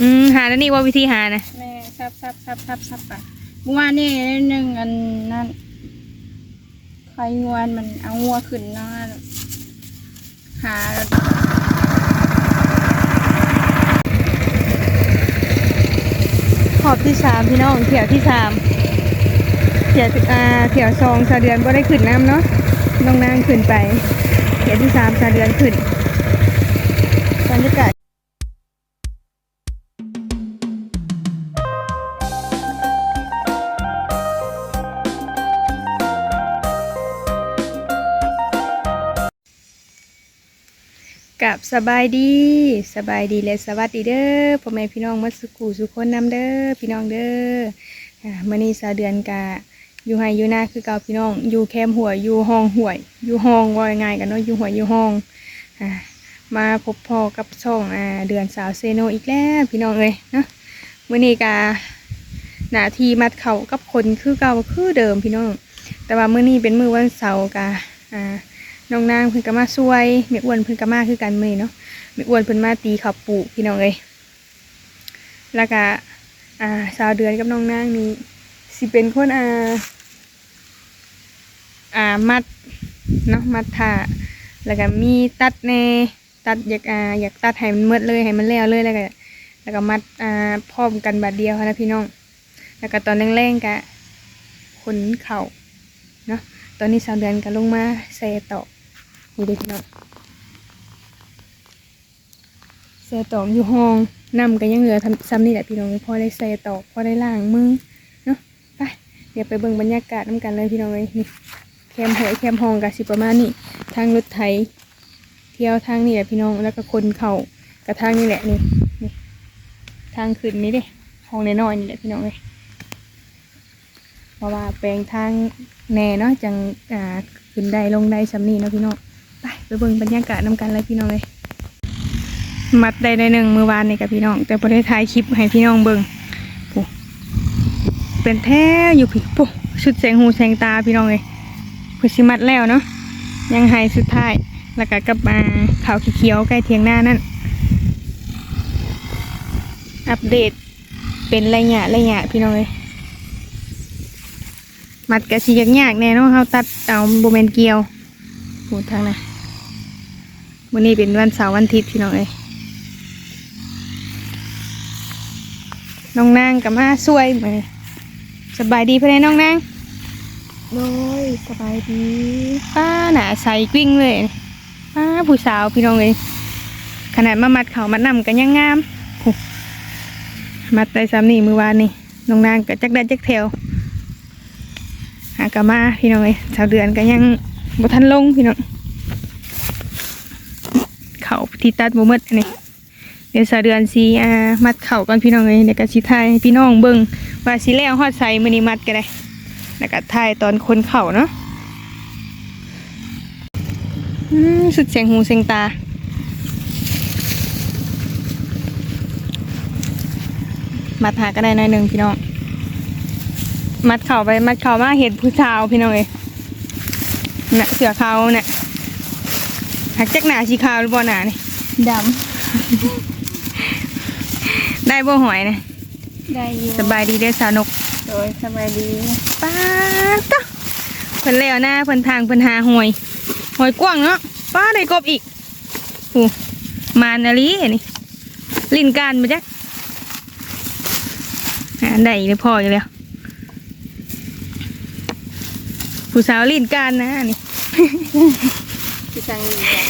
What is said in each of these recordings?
อืมหาแล้วนี่ว่าวิธีหานะแม่ซับซับซับซับซับไปเมื่อวานนี่หนึ่งอันนั้นใครงวนมันเอางัวขึ้นเนาะหาขอบที่สามพี่น้องเถี่ยวที่สามเถี่ยวอ่าเถี่ยวสองสาเดือนก็ได้ขึ้นน้ำเนาะน้องนางขึ้นไปเถี่ยวที่สามสาเดือนขึ้น กับสบายดีสบายดีและสวัสดีเด้อพ่อแม่พี่น้องมัสกูสุคนนำเด้อพี่น้องเด้อมื่อนี้สาเดือนกะอยู่ไฮอยู่หน้าคือเก่าพี่น้องอยู่แคมหัวยอยู่ห้องห่วยอยู่ห้องว่าง่ายกันเนาะอยู่หัวยอยู่ห้องมาพบพ่อกับช่องเดือนสาวเซโนอีกแล้วพี่น้องเลยนะมื่อนี้กะหนาทีมัดเข่ากับคนคือเก่าคือเดิมพี่น้อง แต่ว่ามื่อนี้เป็นมือวันเสาร์กะอ่า น้องนางเพิ่นก็มาช่วยแม่อ้วนเพิ่นก็มาคือกันมื้อเนาะแม่อ้วนเพิ่นมาตีข้าวปลูกพี่น้องเอ้ยแล้วก็อ่าสาวเดือนกับน้องนางนี่สิเป็นคนอ่าอ่ามัดเนาะมัดท่าแล้วก็มีตัดแน่ตัดอยากอ่าอยากตัดให้มันหมดเลยให้มันแล้วเลยแล้วก็แล้วก็มัดอ่าพร้อมกันบาดเดียวค่ะนะพี่น้อง แล้วก็ตอนแรงๆก็ขนเข่าเนาะตอนนี้สาวเดือนก็ลงมาใส่ตอก นี่เด็กน้องใส่ตอกอยู่ห้องนำกันยังเหลือซ้ำนี่แหละพี่น้องพอได้ใส่ตอกพอได้ล้างมือเนาะไปเดี๋ยวไปเบิ่งบรรยากาศน้ำกันเลยพี่น้องเลยนี่แคมหวยแคมห้องกับสิประมาณนี้ทางรถไถเที่ยวทางนี่แหละพี่น้องแล้วก็คนเข่ากับทางนี่แหละนี่นี่ทางขึ้นนี่เด้ห้องน้อยนี่แหละพี่น้องเลยเพราะว่าแปลงทางแน่เนาะจังอ่าขึ้นได้ลงได้ซ้ำนี่เนาะพี่น้อง ไปไปเบิ่งบรรยากาศนำกันเลยพี่น้องเลยมัดได้ในหนึ่งมือวานนี่กับพี่น้อง แต่พอได้ถ่ายคลิปให้พี่น้องเบิ่งโอ้เป็นแท้อยู่พี่ปุ๊ชุดแสงหูแสงตาพี่น้องเลยเพื่อสิมัดแล้วเนาะยังให้สุดท้ายแล้วก็กลับมาขาวเขียวใกล้เทียงหน้านั่นอัปเดตเป็นไระยะระยะพี่น้องเลยมัดกระสียากๆแน่นาะเขาตัดเอาโบเมนเกียวพูดทางนะ วันนี้เป็นวันเสาร์วันอาทิตย์พี่น้องเอ้ยน้องนางกับมาช่วยมาสบายดีเพื่อนน้องนางโดยสบายดีป้าหนาใสกวิ่งเลยป้าผู้สาวพี่น้องเลยขนาดมามัดเขามัดนำกันยังงามมัดได้ซ้ำนี่มือวานนี่น้องนางกับจักได้จักแถวหากะมาพี่น้องเลยชาวเดือนก็ยังบทันลงพี่น้อง เขาที่ตัดบ่หมดอันนี้เดี๋ยวสาเดือนสีอ่ามัดเข่าก่อนพี่น้องเลยเดี๋ยวก็สิถ่ายพี่น้องเบิ่งว่าสิแล้วฮอดใส่มือนี้มัดก็ได้แล้วก็ถ่ายตอนคนเข่าเนาะสุดเสียงหูเสียงตามัดหาก็ได้น่อยหนึ่งพี่น้อง มัดเข่าไปมัดเข่ามาเห็นผู้สาวพี่น้องเลยเน่ะเสือเขาน่ะ หักจักหนาสีขาวหรือบ่หนานี่ดได้บ่หอยนะำได้อยู่สบายดีเด้อสาวนกโดยสบายดีป้าดตะเพิ่นแล้วหน้าเพิ่นทางเพิ่นหาหอย หอยกว้างเนาะป้าได้กบอีกโอ้มานอะลีนี่ลิ้นการมาจักหาได้เลยพออยู่แล้วผู้สาวลิ้นการนะนี่ พี่จังดีจ้ะ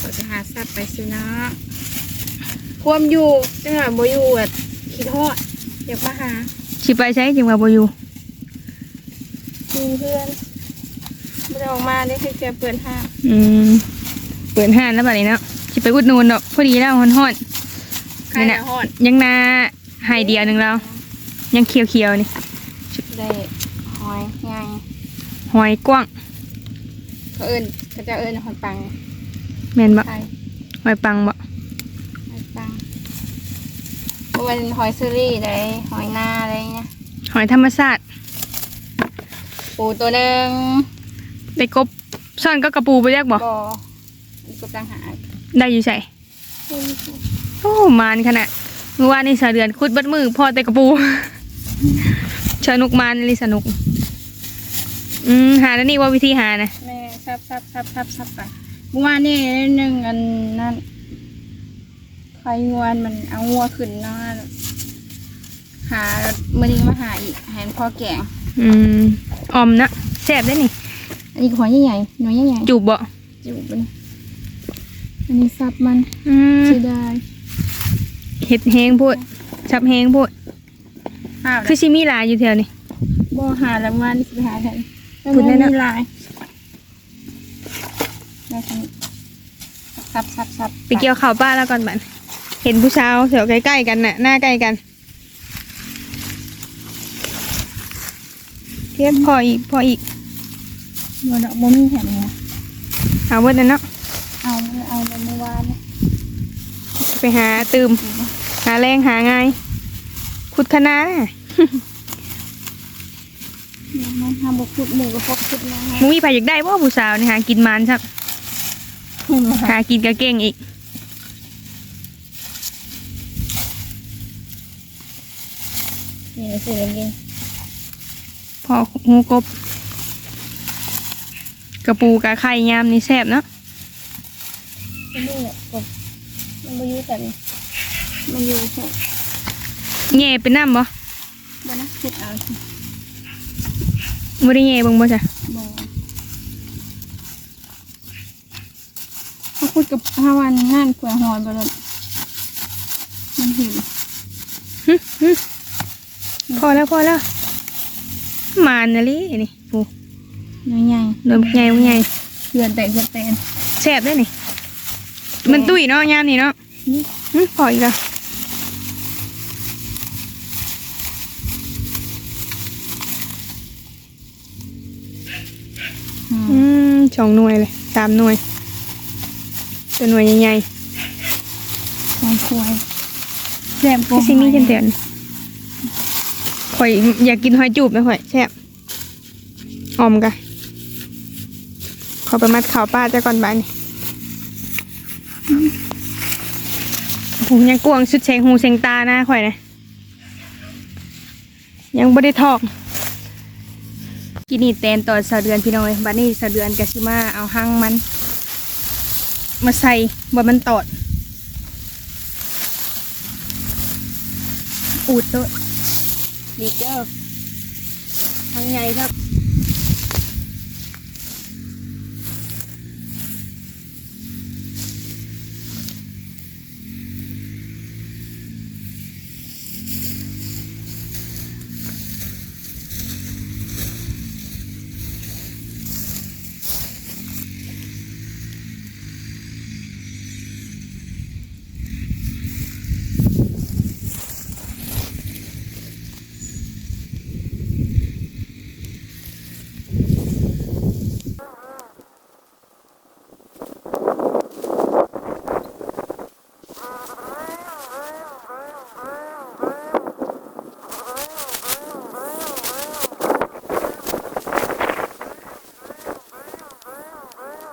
ก็จะหาสัตว์ไปสินะความอยู่จังหวะโบอยู่อะคิดฮอดอยากมาหาสิไปใช้จังว่าบ่อยู่ทีมเพื่อนไม่ได้ออกมาได้แค่แค่เปิดห้างอืมเปิดห้านแล้วบัดนี้เนาะสิไปอุดหนูนดอกพอดีแล้วฮ้อนใครนี่นะน่ะฮอดๆยังนาให้เดียวหนึงแล้วยังเขียวๆนี่ได้หอยย่างหอยกว้าง เขาเอิญเขาจะเอิญหอยปังแม่นบ่ไทยหอยปังบ่หอยปังเพราะเป็นหอยซูรี่ได้หอยนาอะไรเงี้ยหอยธรรมชาติปูตัวหนึ่งได้กบซ่อนก็กระปูไปแยกบ่บ่อีกกบต่างหากได้อยู่ใส่โอ้มานขนาดเมื่อวานนี่สาเดือนคุดเบัดมือพอแต่กระปูสนุกมานเลยสนุก อืมหาแล้วนี่ว่าวิธีหานะแม่ ซับซับซับซับซับไปเมื่อวานนี่หนึ่งอันนั้นใครงวนมันเอางัวขึ้นเนาะหามื่อนี้มาหาอีกแหนพอแกง อืมออมนะแซ่บได้นี่ อันนี้หัวใหญ่ๆหน่วยใหญ่จูบบ่ๆจุบมันอันนี้ซับมันอืมเสียดายเห็ดแหงพูดชับแหงพูดอ้าวคือชิมีหลายอยู่แถวนี้บ่หาแล้วมานี่สิไปหาแทนพูดแน่นะมีลาย ได้ทันซับซับซับไปเกี่ยวข่าวป้าแล้วก่อนบันเห็นผู้สาวแถวใกล้ๆกันน่ะ หน้าใกล้กันเทียบพออีกพออีกบ่ดอกบ่มีแถมเนี่ยเอาเบิดนั่นเนาะเอาเอาเมื่อวานเนี่ยไปหาตืมหาแรงหาง่ายขุดคะน้าน่ะมันทำบุคุดหมูกับพกคุดนะฮะมึงมีใครอยากได้ว่าผู้สาวนี่หากินมันครับ หากินก็เก่งอีกนี่สิเองพอหูกบ กระปูกระไข่ยามนี่แซ่บเนาะมันนี่แหละกบมันมาอยู่แต่นี่มันอยู่แค่แง่เป็นน้ำบ่บ่นะคิดเอาสิบ่ได้แง่เบิ่งบ่จ้ะ บ่เขาคุดกับห้าวันงานขวหอยบ่ลดมันหิวหึหึพอแล้วพอแล้วมานนะลินี่ปูน้อยใหญ่โดนใหญ่บ่ใหญ่เดือนแต่เดือนแต่แซ่บได้นี่มันตุ้ยเนาะยามนี่เนาะนี่หึพออีกแล้วอือืมมสองหน่วยเลยสามหน่วย ตัวหน่วยใหญ่หอยควายแซ่บๆกว่าพี่ซิมี่เจนเตียนข่อยอยากกินหอยจูบนะข่อยแซ่บออมกะขอไปมัดข่าวป้าจ้าก่อนบ้านนี่หูยังกวางสุดเชงหูเชงตานะข่อยนะยังไม่ได้ทอก กินนี่แตนต่อสะเดือนพี่น้อยบัดนี้สะเดือนกะสิมาเอาหางมัน มาใส่บ่มันตอด อูดด้วยดีเจ้าทางใหญ่ครับ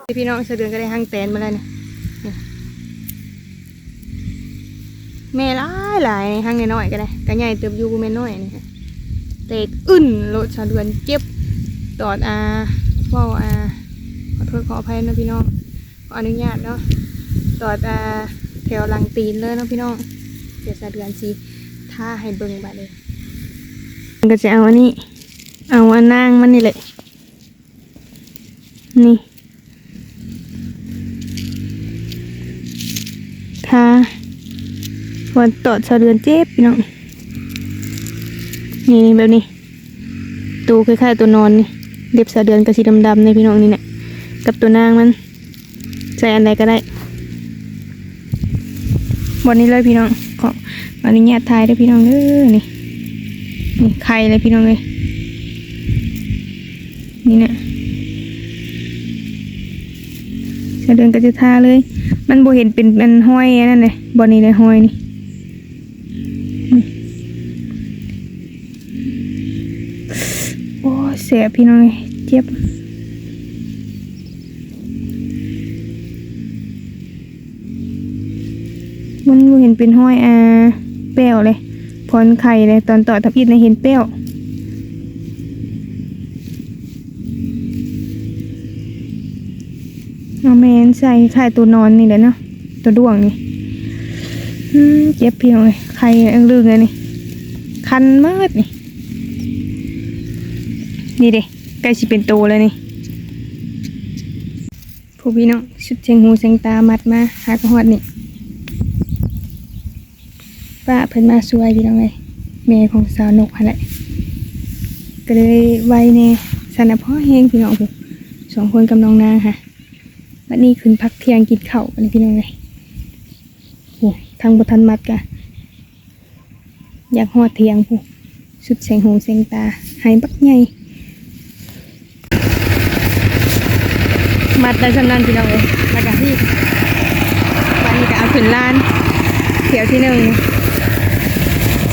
พี่น้องสะเดือนก็ได้หางแตนมาแล้วเนี่ยนะแม่หลายหลายในหางน้อยก็ได้ก็ใหญ่เติบอยู่แม่น้อยนี่ค่ะเตกอึ้นโลดสะเดือนเจ็บตอดอาเว้าอาขอโทษขออภัยนะพี่น้องขออนุญาตเนาะตอดอาแถวหลังตีนเลยเนาะพี่น้องเดี๋ยวสะเดือนสิท่าให้เบิ่งบัดเลยก็จะเอาอันนี้ เอาอันนางมันนี่แหละนี่ ค่ะวันตอดสะเดือนเจ็บพี่น้องนี่นแบบนี้ตูคล้ายๆตัวนอนนี่เล็บสะเดือนกับสีดำๆในพี่น้องนี่เนี่ยกับตัวนางมันใส่อันใดก็ได้วันนี้เลยพี่น้องขออนุญาตถ่ายเด้พี่น้องเด้อนี่นี่ไข่เลยพี่น้องเลยนี่เนี่ยสะเดือนก็จะทาเลย มันบ่เห็นเป็นเป็นห้อยนั่นเลยบอนี่เลยห้อยนี่โอ้เสียพี่น้องเอ้ยเจ็บมันบ่เห็นเป็นห้อยอาแป้วเลยพรไข่เลยตอนต่อทับอิดนะเห็นแป้ว เอาแมนใส่ไข่ตัวนอนนี่แหละเนาะตัวด้วงนี่เจ็บเพียงเลยไข่อังลึงเลยนี่ คันมากนี่ นี่เด้ใกล้สิเป็นโตแล้วนี่ผู้พี่น้องชุดเชียงหูเชียงตามัดมาหากระหอดนี่ป้าเพิ่นมาสวยพี่น้องเลยแม่ของสาวนกอะไรก็เลยไว้แน่สันนะพ่อแห้งพี่น้องผู้สองคนกับน้องนางค่ะ บัดนี้ขึ้นพักเที่ยงกินข้าวกันพี่น้องเลยโอ้ทางบทันมัดกะอยากหอดเที่ยงผู้ชุดเชียงหูเชียงตาหายบักใหญ่มัดได้สำนันพี่น้องเลยแล้วก็ที่วันนี้ก็เอาขึ้นลานเที่ยวที่หนึ่ง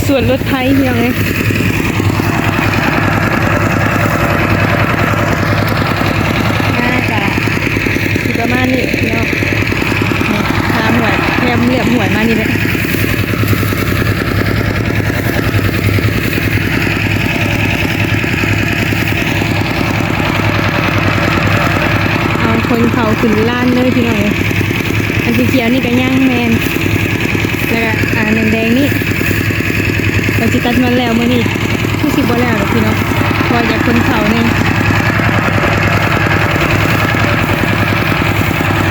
ส่วนรถไทยพี่น้องเลยน่าจะอยู่ ประมาณนี้พี่น้องหาหวยพยายมเหลือบหวยมานี่เลยเอาคนเขาขึ้นล้านเลยพี่น้องเลยอันสีเขียวนี่ก็ย่างแมนแล้วก็อ่าแดงนี่เราจะตัดมันแล้วมื่อนี้ผู้สิบบ่แล้วพี่น้องเพออยากคนเขาเนี่ย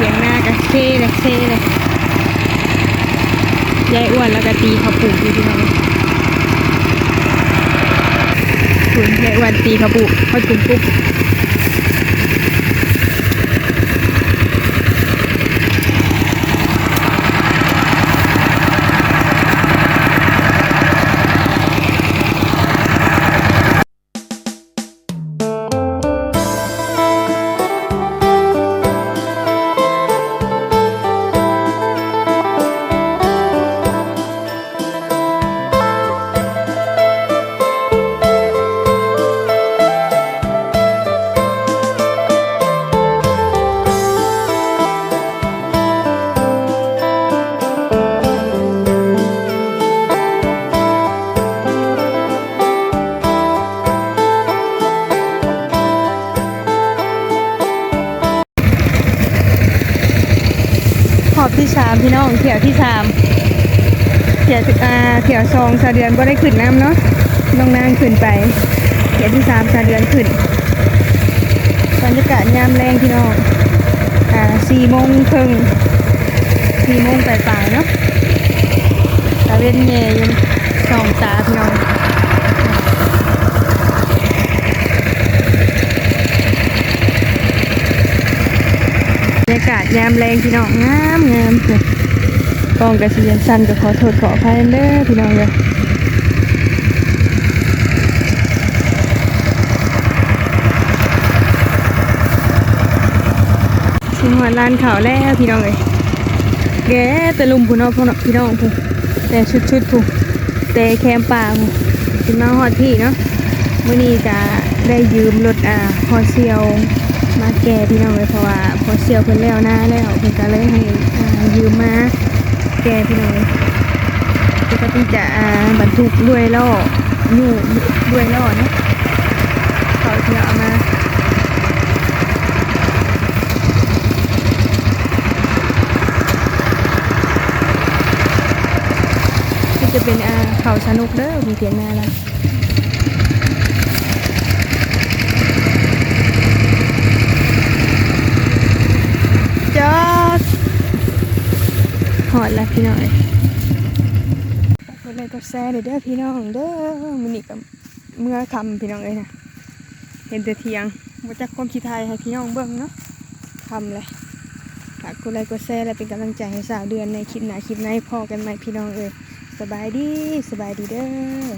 สียงหน้าก็เซ่เลยเซ่เลยยายอ้วนแล้วก็ตีเขาวปลูกอยู่พี่น้องคุณยายอ้วนตีเขาวปลูกเขาจุ่มปุ๊บ เถี่ยวอ่าเถี่ยวสองสาเดือนก็ได้ขึ้นน้ำเนาะน้องนางขึ้นไปเถี่ยวที่สามสาเดือนขึ้นบรรยากาศยามแรงพี่น้องอ่าสี่โมงครึ่งสี่โมงปลายๆเนาะตาเวนเยยสองตาพี่น้องบรรยากาศยามแรงพี่น้องงามงามเลย ล้องกระเสียนสั้นก็ขอโทษขออภัยเด้อพี่น้องเลยสิหัวลานเขาแล้วพี่น้องเลยแกแต่ลุมผู้น้อพวกน้อพี่น้องผู้แต่ชุดชุดๆผู้แต่แคมป่าผู้ถึงมาฮอดที่เนาะมื่อนี้จะได้ยืมรถอ่าพอเซียวมาแก่พี่น้องเลยเพราะว่าพอเซียวเพิ่นแล้วหน้าแล้วเพิ่นก็เลยให้ยืมมา แกพี่น้องเลยปกติจะบรรทุกด้วยล่อยู่ด้วยล่อเนะเขาเทียวเอามาจะเป็นเขาสนุกเด้อมีเสียงนาแล้วจอดห อดแล้วพี่น้อยกดไลค์กดแชร์เด้อพี่น้องเด้อมินิกับเมื่อคำพี่น้องเลยนะเห็นแต่เทียงมาจากความคิดไทยให้พี่น้องเบิ่งเนาะคำเลยฝากกดไลค์กดแชร์และเป็นกำลังใจให้สาวเดือนในคลิปหน้าคลิปในพอกันไหมพี่น้องเอ้ยสบายดีสบายดีเด้อ